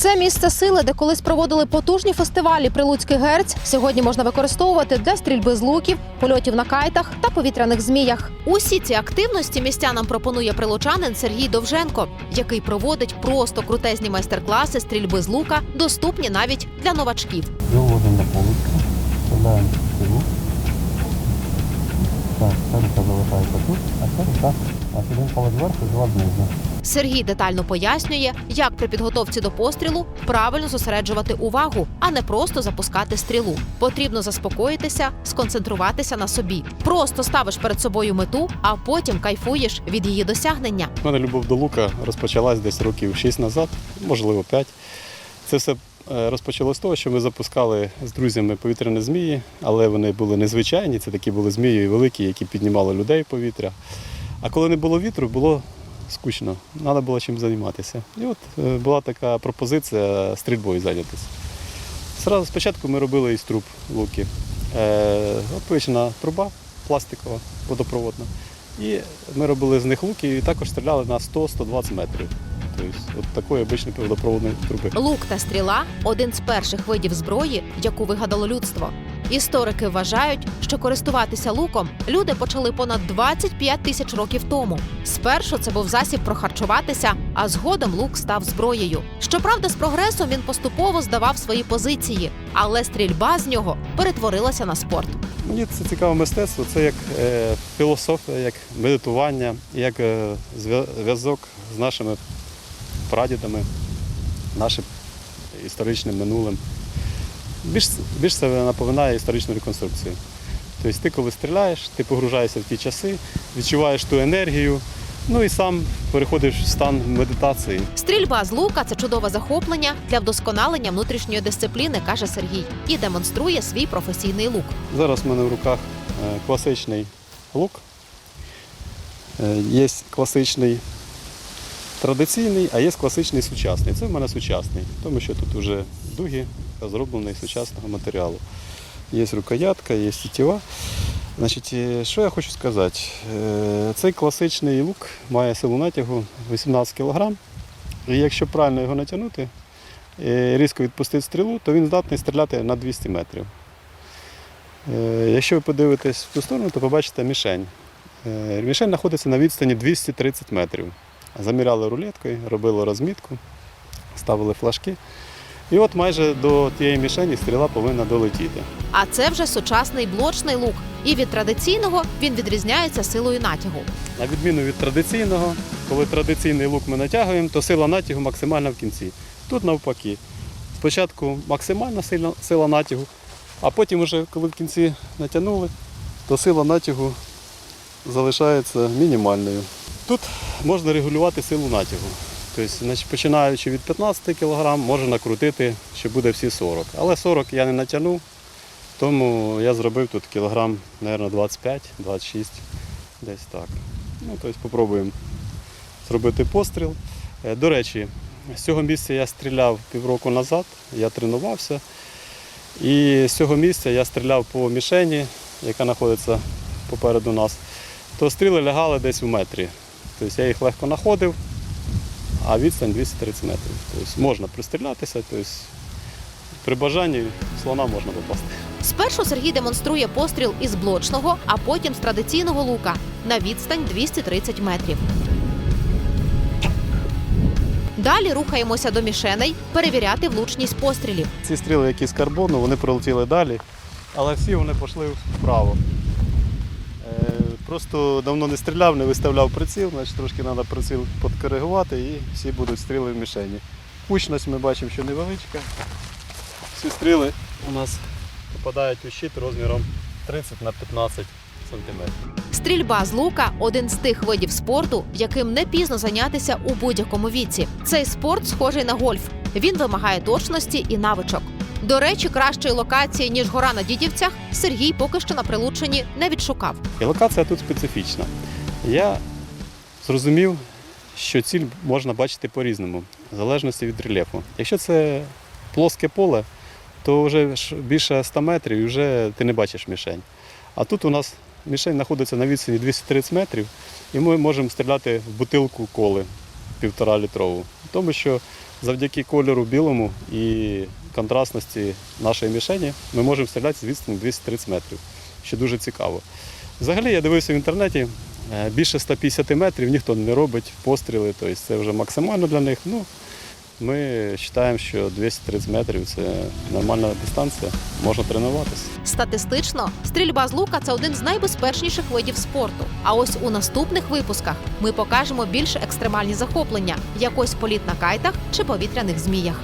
Це місце сили, де колись проводили потужні фестивалі Прилуцький герць. Сьогодні можна використовувати для стрільби з луків, польотів на кайтах та повітряних зміях. Усі ці активності містянам пропонує прилучанин Сергій Довженко, який проводить просто крутезні майстер-класи стрільби з лука, доступні навіть для новачків. Виводимо на вставляємо стрілу. Так, ця рука залишається тут, а ця рука, а один палець зверху, два знизу. Сергій детально пояснює, як при підготовці до пострілу правильно зосереджувати увагу, а не просто запускати стрілу. Потрібно заспокоїтися, сконцентруватися на собі. Просто ставиш перед собою мету, а потім кайфуєш від її досягнення. У мене любов до лука розпочалась десь років 6 назад, можливо 5. Це все е, розпочалося з того, що ми запускали з друзями повітряні змії, але вони були незвичайні. Це такі були змії великі, які піднімали людей в повітря. А коли не було вітру, було скучно, треба було чим займатися. І от е, була така пропозиція стрільбою зайнятися. Зразу спочатку ми робили із труб луки. Е, Обична труба пластикова, водопроводна. І ми робили з них луки і також стріляли на 100-120 метрів. Тобто, от такої обичної водопроводної труби. Лук та стріла один з перших видів зброї, яку вигадало людство. Історики вважають, що користуватися луком люди почали понад 25 тисяч років тому. Спершу це був засіб прохарчуватися, а згодом лук став зброєю. Щоправда, з прогресом він поступово здавав свої позиції, але стрільба з нього перетворилася на спорт. Мені це цікаве мистецтво, це як е, філософія, як медитування, як е, зв'язок з нашими прадідами, нашим історичним минулим. Більш, більш це напоминає історичну реконструкцію. Тобто ти коли стріляєш, ти погружаєшся в ті часи, відчуваєш ту енергію, ну і сам переходиш в стан медитації. Стрільба з лука це чудове захоплення для вдосконалення внутрішньої дисципліни, каже Сергій, і демонструє свій професійний лук. Зараз в мене в руках е, класичний лук. Е, Є класичний традиційний, а є класичний сучасний. Це в мене сучасний, тому що тут вже дуги зроблені з сучасного матеріалу. Є рукоятка, є тітіва. Значить, е, що я хочу сказати? Е, Цей класичний лук має силу натягу 18 кг. І якщо правильно його натягнути, е, різко відпустити стрілу, то він здатний стріляти на 200 метрів. Якщо ви подивитесь в ту сторону, то побачите мішень. Мішень знаходиться на відстані 230 метрів. Заміряли рулеткою, робили розмітку, ставили флажки. І от майже до тієї мішені стріла повинна долетіти. А це вже сучасний блочний лук. І від традиційного він відрізняється силою натягу. На відміну від традиційного, коли традиційний лук ми натягуємо, то сила натягу максимальна в кінці. Тут навпаки. Спочатку максимальна сила, сила натягу, а потім, уже, коли в кінці натягнули, то сила натягу залишається мінімальною. Тут можна регулювати силу натягу. Тобто, починаючи від 15 кг, можна накрутити, що буде всі 40. Але 40 я не натягнув, тому я зробив тут кілограм, мабуть, 25-26, десь так. Ну, тобто, спробуємо зробити постріл. Е, До речі, з цього місця я стріляв півроку назад, я тренувався. І з цього місця я стріляв по мішені, яка знаходиться попереду нас, то стріли лягали десь в метрі. Тобто я їх легко знаходив, а відстань 230 метрів. Тобто можна пристрілятися, тобто при бажанні слона можна попасти. Спершу Сергій демонструє постріл із блочного, а потім з традиційного лука на відстань 230 метрів. Далі рухаємося до мішеней перевіряти влучність пострілів. Ці стріли, які з карбону, вони пролетіли далі, але всі вони пішли вправо. Просто давно не стріляв, не виставляв приціл, значить трошки треба приціл підкоригувати і всі будуть стріли в мішені. Кучність ми бачимо, що невеличка. Всі стріли у нас попадають у щит розміром 30 на 15 сантиметрів. Стрільба з лука один з тих видів спорту, яким не пізно зайнятися у будь-якому віці. Цей спорт схожий на гольф. Він вимагає точності і навичок. До речі, кращої локації ніж гора на дідівцях Сергій поки що на прилученні не відшукав. І локація тут специфічна. Я зрозумів, що ціль можна бачити по-різному, в залежності від рельєфу. Якщо це плоске поле, то вже більше 100 метрів і вже ти не бачиш мішень. А тут у нас мішень знаходиться на відстані 230 метрів, і ми можемо стріляти в бутилку коли півтора літрову. Тому що завдяки кольору білому і контрастності нашої мішені ми можемо стріляти з відстані 230 метрів, що дуже цікаво. Взагалі я дивився в інтернеті, е, більше 150 метрів ніхто не робить постріли, тобто це вже максимально для них. Ну, ми вважаємо, що 230 метрів це нормальна дистанція, можна тренуватися. Статистично, стрільба з лука це один з найбезпечніших видів спорту. А ось у наступних випусках ми покажемо більш екстремальні захоплення, як ось політ на кайтах чи повітряних зміях.